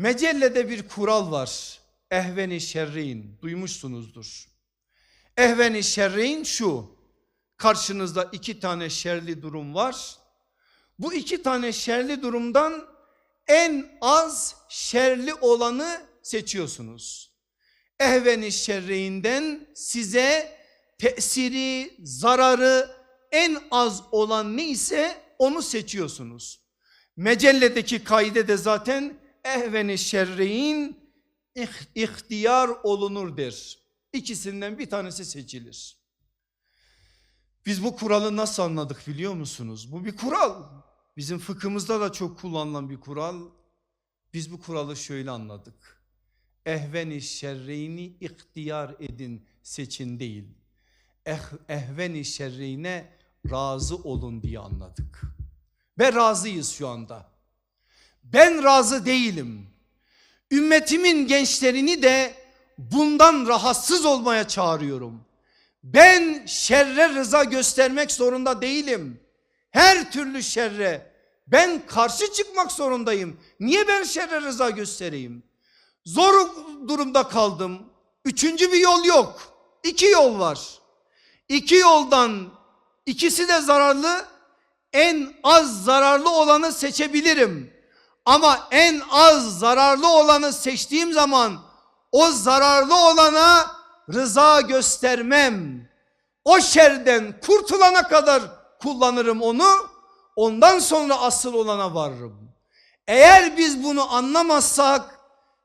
Mecellede bir kural var. Ehveni şerrin duymuşsunuzdur. Ehveni şerrin şu. Karşınızda iki tane şerli durum var. Bu iki tane şerli durumdan en az şerli olanı seçiyorsunuz. Ehveni şerrinden size tesiri, zararı en az olan neyse onu seçiyorsunuz. Mecelledeki kaide de zaten ehveni şerrein ih- ihtiyar olunur der. İkisinden bir tanesi seçilir. Biz bu kuralı nasıl anladık biliyor musunuz? Bu bir kural. Bizim fıkhımızda da çok kullanılan bir kural. Biz bu kuralı şöyle anladık. Ehveni şerreyni ihtiyar edin seçin değil. Eh, ehveni şerreyne razı olun diye anladık. Ve razıyız şu anda. Ben razı değilim. Ümmetimin gençlerini de bundan rahatsız olmaya çağırıyorum. Ben şerre rıza göstermek zorunda değilim. Her türlü şerre ben karşı çıkmak zorundayım. Niye ben şerre rıza göstereyim? Zor durumda kaldım. Üçüncü bir yol yok. İki yol var. İki yoldan ikisi de zararlı. En az zararlı olanı seçebilirim. Ama en az zararlı olanı seçtiğim zaman o zararlı olana rıza göstermem. O şerden kurtulana kadar kullanırım onu. Ondan sonra asıl olana varırım. Eğer biz bunu anlamazsak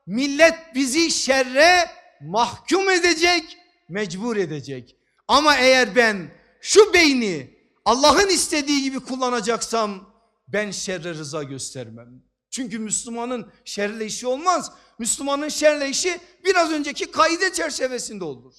millet bizi şerre mahkum edecek, mecbur edecek. Ama eğer ben şu beyni Allah'ın istediği gibi kullanacaksam ben şerre rıza göstermem. Çünkü Müslümanın şerle işi olmaz. Müslümanın şerle işi biraz önceki kaide çerçevesinde olur.